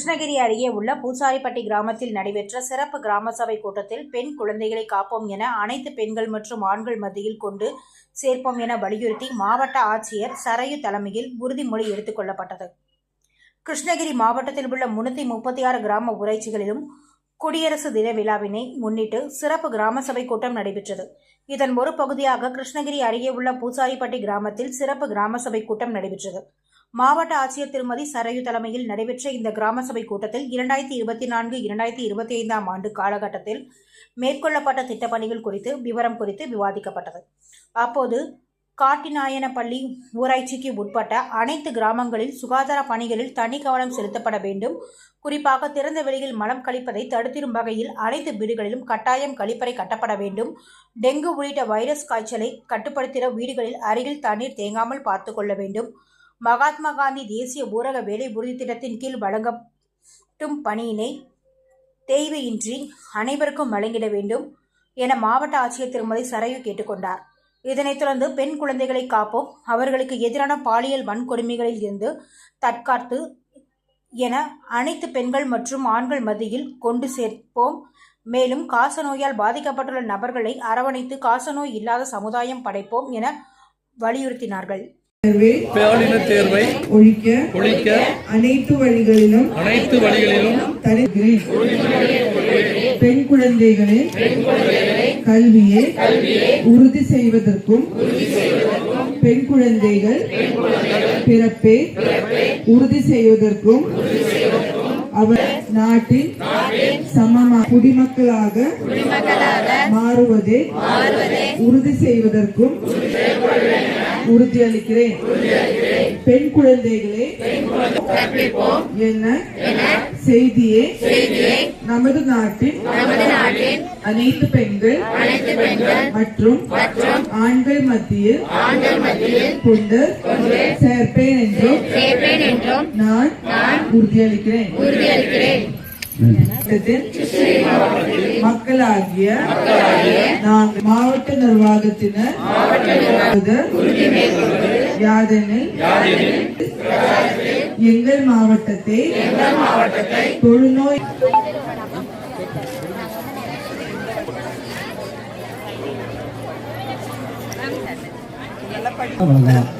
கிருஷ்ணகிரி அருகே உள்ள பூசாரிப்பட்டி கிராமத்தில் நடைபெற்ற சிறப்பு கிராம சபை கூட்டத்தில் பெண் குழந்தைகளை காப்போம் என அனைத்து பெண்கள் மற்றும் ஆண்கள் மத்தியில் கொண்டு சேர்ப்போம் என வலியுறுத்தி மாவட்ட ஆட்சியர் சரையு தலைமையில் உறுதிமொழி எடுத்துக்கொள்ளப்பட்டது கிருஷ்ணகிரி மாவட்டத்தில் உள்ள முன்னூற்றி முப்பத்தி ஆறு கிராம ஊராட்சிகளிலும் குடியரசு தின விழாவினை முன்னிட்டு சிறப்பு கிராம சபை கூட்டம் நடைபெற்றது. இதன் ஒரு பகுதியாக கிருஷ்ணகிரி அருகே உள்ள பூசாரிப்பட்டி கிராமத்தில் சிறப்பு கிராம சபை கூட்டம் நடைபெற்றது. மாவட்ட ஆட்சியர் திருமதி சரையு தலைமையில் நடைபெற்ற இந்த கிராம சபை கூட்டத்தில் இரண்டாயிரத்தி இருபத்தி நான்கு இரண்டாயிரத்தி இருபத்தி ஐந்தாம் ஆண்டு காலகட்டத்தில் மேற்கொள்ளப்பட்ட திட்டப்பணிகள் குறித்து விவரம் குறித்து விவாதிக்கப்பட்டது. அப்போது காட்டிநாயனப்பள்ளி ஊராட்சிக்கு உட்பட்ட அனைத்து கிராமங்களில் சுகாதார பணிகளில் தனி கவனம் செலுத்தப்பட வேண்டும். குறிப்பாக திறந்த வெளியில் மலம் கழிப்பதை தடுத்திடும் வகையில் அனைத்து வீடுகளிலும் கட்டாயம் கழிப்பறை கட்டப்பட வேண்டும். டெங்கு உள்ளிட்ட வைரஸ் காய்ச்சலை கட்டுப்படுத்திட வீடுகளில் அருகில் தண்ணீர் தேங்காமல் பார்த்து கொள்ள வேண்டும். மகாத்மா காந்தி தேசிய ஊரக வேலை உறுதி திட்டத்தின் கீழ் வழங்கட்டும் பணியினை தேவையின்றி அனைவருக்கும் வழங்கிட வேண்டும் என மாவட்ட ஆட்சியர் திருமதி சரையு கேட்டுக்கொண்டார். இதனைத் தொடர்ந்து பெண் குழந்தைகளை காப்போம் அவர்களுக்கு எதிரான பாலியல் வன்கொடுமைகளில் இருந்து தற்காத்து என அனைத்து பெண்கள் மற்றும் ஆண்கள் மத்தியில் கொண்டு சேர்ப்போம். மேலும் காசநோயால் பாதிக்கப்பட்டுள்ள நபர்களை அரவணைத்து காசநோய் இல்லாத சமுதாயம் படைப்போம் என வலியுறுத்தினார்கள். தேர்வை ஒழிக்க ஒழிக்க அனைத்து வழிகளிலும் அனைத்து வழிகளிலும் பெண் குழந்தைகளின் கல்வியை உறுதி செய்வதற்கும் பெண் குழந்தைகள் பிறப்பை உறுதி செய்வதற்கும் அவர் நாட்டின் சமமா குடிமக்களாக மாறுவதை உறுதி செய்வதற்கும் உறுதியளிக்கிறேன். பெண் குழந்தைகளே என்ன? செய்தியே நமது நாட்டின் அனைத்து பெண்கள் மற்றும் ஆண்கள் மத்தியில் கொண்டு சேர்ப்பேன் என்றும் நான் உறுதியளிக்கிறேன். மக்களாகிய நாங்கள் மாவட்ட நிர்வாகத்தினர் யாதெனில் எங்கள் மாவட்டத்தை தொழுநோய் வழங்கலாம்